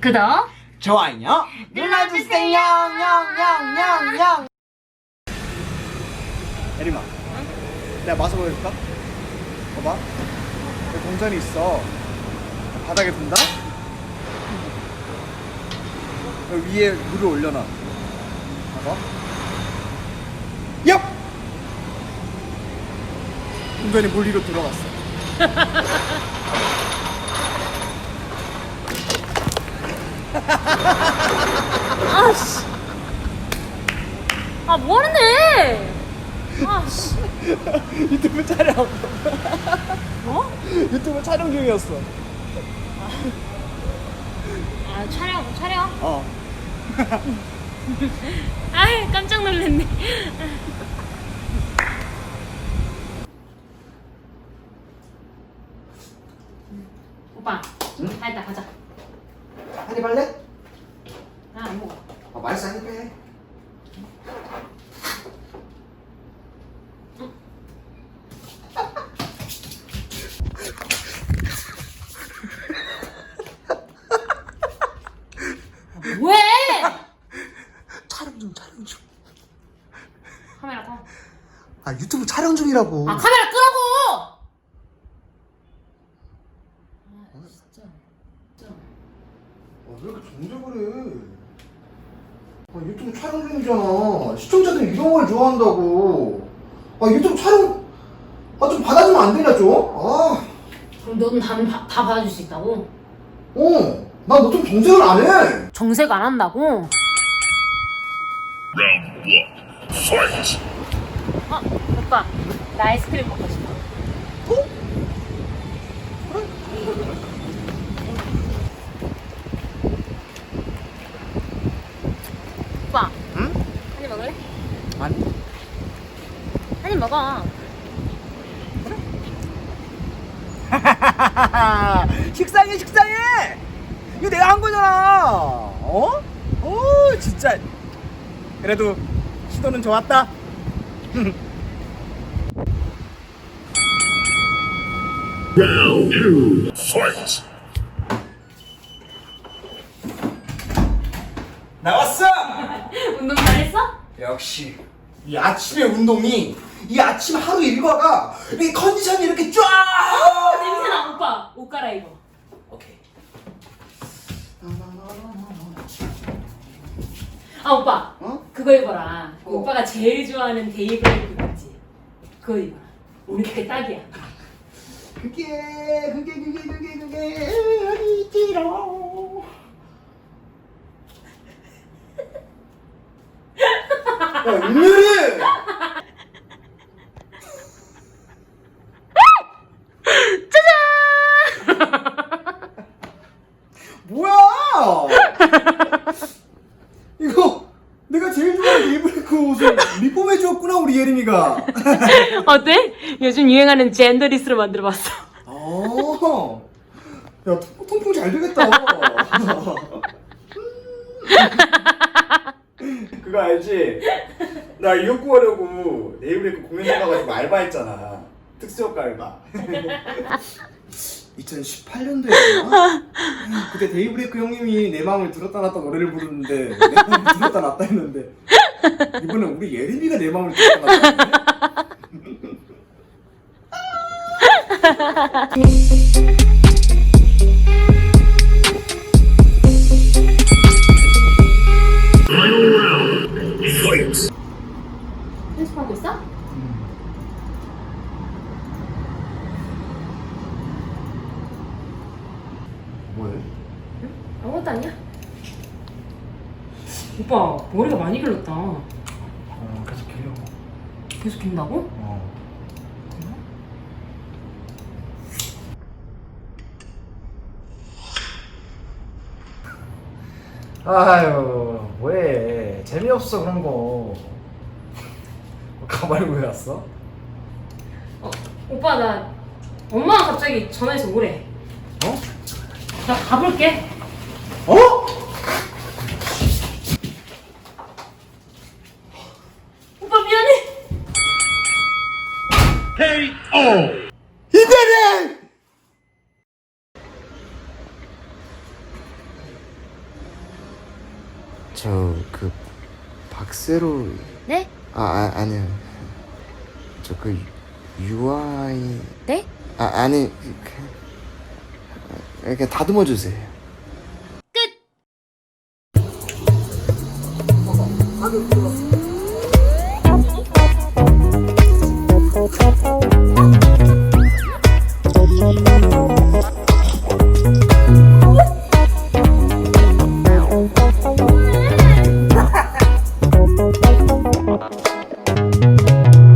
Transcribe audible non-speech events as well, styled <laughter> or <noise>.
구독 좋아요 눌러주세요. 냥냥냥냥. 예림아 내가 마서 보여줄까? 봐봐. 여기 동전이 있어. 바닥에 둔다? 여기 위에 물을 올려놔. 봐봐. 얍! 동전이 물 위로 들어갔어 <laughs> 아씨. 아 뭐하는데? 아씨. 유튜브 촬영. 뭐? 유튜브 촬영 중이었어. 아 촬영 촬영? 어. <laughs> 아이 깜짝 놀랐네. 오빠 다 했다 가자 한입 할래? 나안 먹어 아 맛있어 한입 해 왜 촬영 중 촬영 중. 카메라 꺼. 아 유튜브 촬영 중이라고. 아 카메라 끄라고 아 진짜 진짜 아, 왜 이렇게 정색을 해? 아, 유튜브 촬영 중이잖아. 시청자들이 이런 걸 좋아한다고. 아 유튜브 촬영 아 좀 받아주면 안 되냐 좀? 아, 그럼 너는 다, 다, 다 받아줄 수 있다고? 어, 나너 좀 정색을 안 해. 정색 안 한다고? 어 오빠 나 아이스크림 먹고 싶어 어? 오빠 응? 한입 먹을래? 아니. 한입 먹어 <laughs> 식상해 식상해. 이거 내가 한 거잖아. 어? 어 진짜. 그래도 시도는 좋았다. <laughs> Round two, fight! 나왔어. <laughs> 운동 잘했어? 역시 이 아침의 운동이 이 아침 하루 일과가 이 컨디션이 이렇게 쫙. 어, 냄새나 오빠 옷 갈아입어 오케이. 아 오빠 어? 그거 입어라 그 어. 오빠가 제일 좋아하는 데이브레이크 있지 그거 입어라 우리 그게 딱이야 그게 그게 그게 그게 그게 어디 있지롱. 야 은율이. 뭐야? 이거 내가 제일 좋아하는 데이브레이크 옷을 리폼해 주었구나 우리 예림이가. <laughs> 어때? 요즘 유행하는 젠더리스로 만들어봤어 어. 야 통- 통풍 잘 되겠다. <laughs> 그거 알지? 나 이거 구하려고 네이버레이크 공연 나가지고 알바했잖아. 특수효과 알바. <laughs> 2018년도였나? 그때 데이브레이크 형님이 내 마음을 들었다 놨다 노래를 부르는데 내 마음을 들었다 놨다 했는데 이번엔 우리 예림이가 내 마음을 fight! 편집하고 있어? 뭐해? 아무것도 아니야 오빠 머리가 많이 길렀다 어 계속 길려. 계속 긴다고? 어. 아유 뭐해 재미없어 그런 거 <laughs> 가발이 왜 왔어? 어, 오빠 나 엄마가 갑자기 전화해서 오래 어? 나 가볼게 어? 오빠 미안해 KO! 이대리! 저그 박세로 네? 아, 아 아니요 저그 UI 네? 아 아니 그, 이렇게 다듬어 주세요. 그